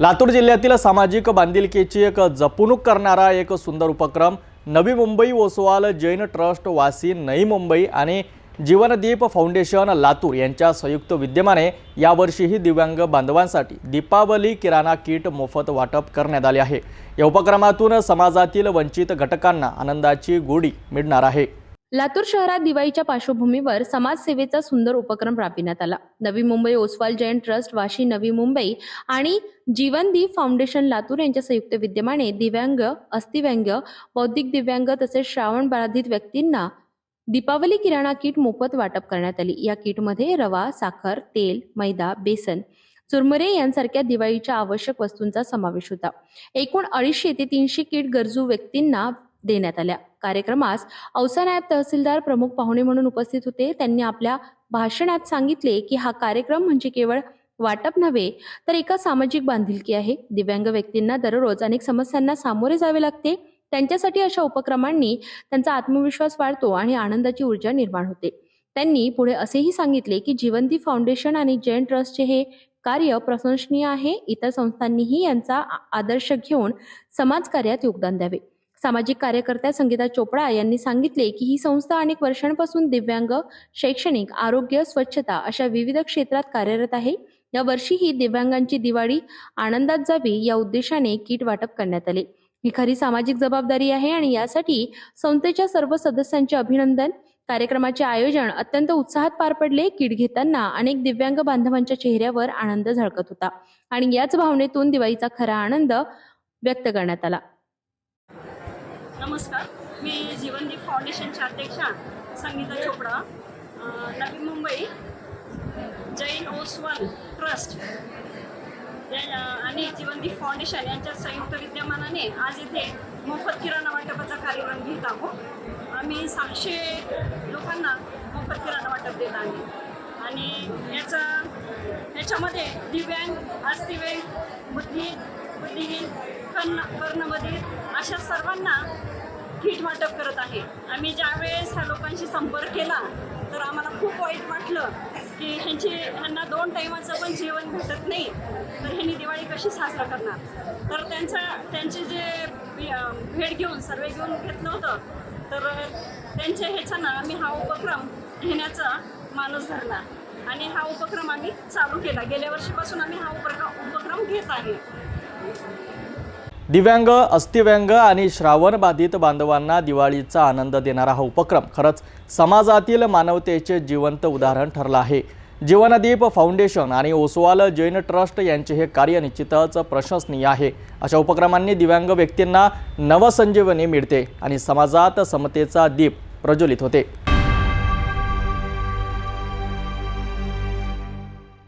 लातूर जिल्ह्यातील सामाजिक बांधिलकीची एक जपणूक करणारा एक सुंदर उपक्रम नवी मुंबई ओसवाल जैन ट्रस्ट वासी नई मुंबई आणि जीवनदीप फाउंडेशन लातूर यांच्या संयुक्त विद्यमाने यावर्षीही दिव्यांग बांधवांसाठी दीपावली किराणा किट मोफत वाटप करण्यात आले आहे. या उपक्रमातून समाजातील वंचित घटकांना आनंदाची गोडी मिळणार आहे. लातूर शहरात दिवाळीच्या पार्श्वभूमीवर समाजसेवेचा सुंदर उपक्रम राबविण्यात आला. नवी मुंबई ओसवाल जैन ट्रस्ट वाशी नवी मुंबई आणि जीवनदीप फाउंडेशन लातूर यांच्या संयुक्त विद्यमाने दिव्यांग अस्थिव्यंग्य बौद्धिक दिव्यांग तसेच श्रावण बाधित व्यक्तींना दीपावली किराणा किट मोफत वाटप करण्यात आली. या किटमध्ये रवा साखर तेल मैदा बेसन चुरमुरे यांसारख्या दिवाळीच्या आवश्यक वस्तूंचा समावेश होता. एकूण अडीचशे ते तीनशे किट गरजू व्यक्तींना देण्यात आल्या. कार्यक्रमास औसा नायब तहसीलदार प्रमुख पाहुणे म्हणून उपस्थित होते. त्यांनी आपल्या भाषणात सांगितले की हा कार्यक्रम म्हणजे केवळ वाटप नव्हे तर एका सामाजिक बांधिलकी आहे. दिव्यांग व्यक्तींना दररोज अनेक समस्यांना सामोरे जावे लागते. त्यांच्यासाठी अशा उपक्रमांनी त्यांचा आत्मविश्वास वाढतो आणि आनंदाची ऊर्जा निर्माण होते. त्यांनी पुढे असेही सांगितले की जीवंती फाउंडेशन आणि जैन ट्रस्टचे हे कार्य प्रशंसनीय आहे. इतर संस्थांनीही यांचा आ- आदर्श घेऊन समाजकार्यात योगदान द्यावे. सामाजिक कार्यकर्त्या संगीता चोपडा यांनी सांगितले की ही संस्था अनेक वर्षांपासून दिव्यांग शैक्षणिक आरोग्य स्वच्छता अशा विविध क्षेत्रात कार्यरत आहे. या वर्षीही दिव्यांगांची दिवाळी आनंदात जावी या उद्देशाने किट वाटप करण्यात आले. ही खरी सामाजिक जबाबदारी आहे आणि यासाठी संस्थेच्या सर्व सदस्यांचे अभिनंदन. कार्यक्रमाचे आयोजन अत्यंत उत्साहात पार पडले. किट घेताना अनेक दिव्यांग बांधवांच्या चेहऱ्यावर आनंद झळकत होता आणि याच भावनेतून दिवाळीचा खरा आनंद व्यक्त करण्यात आला. नमस्कार. मी जीवनदीप फाउंडेशनच्या अध्यक्षा संगीता चोपडा. नवी मुंबई जैन ओसवाल ट्रस्ट. या- आणि जीवनदीप फाउंडेशन यांच्या संयुक्त विद्यमानाने आज इथे मोफत किराणा वाटपाचा कार्यक्रम घेत आहोत. आम्ही सहाशे लोकांना मोफत किराणा वाटप देत आहे. आणि याचा याच्यामध्ये दिव्यांग अस्थिव्यांग बुद्धी बुद्धिहीन कर्ण कर्णबधिर अशा सर्वांना हिट वाटप करत आहे. आम्ही ज्यावेळेस ह्या लोकांशी संपर्क केला तर आम्हाला खूप वाईट वाटलं की ह्यांची ह्यांना दोन टाईमाचं पण जेवण भेटत नाही. तर ह्यांनी दिवाळी कशी साजरा करणार? तर त्यांचा त्यांचे जे भेट घेऊन सर्वे घेऊन घेतलं होतं. तर त्यांच्या ह्याच्यानं आम्ही हा उपक्रम घेण्याचा मानस धरला. आणि हा उपक्रम आम्ही चालू केला. गेल्या वर्षीपासून आम्ही हा उपक्रम उपक्रम घेत आहे. दिव्यांग अस्थिव्यांग आणि श्रावणबाधित बांधवांना दिवाळीचा आनंद देणारा हा उपक्रम खरंच समाजातील मानवतेचे जिवंत उदाहरण ठरलं आहे. जीवनदीप फाउंडेशन आणि ओसवाल जैन ट्रस्ट यांचे हे कार्य निश्चितच प्रशंसनीय आहे. अशा उपक्रमांनी दिव्यांग व्यक्तींना नवसंजीवनी मिळते आणि समाजात समतेचा दीप प्रज्वलित होते.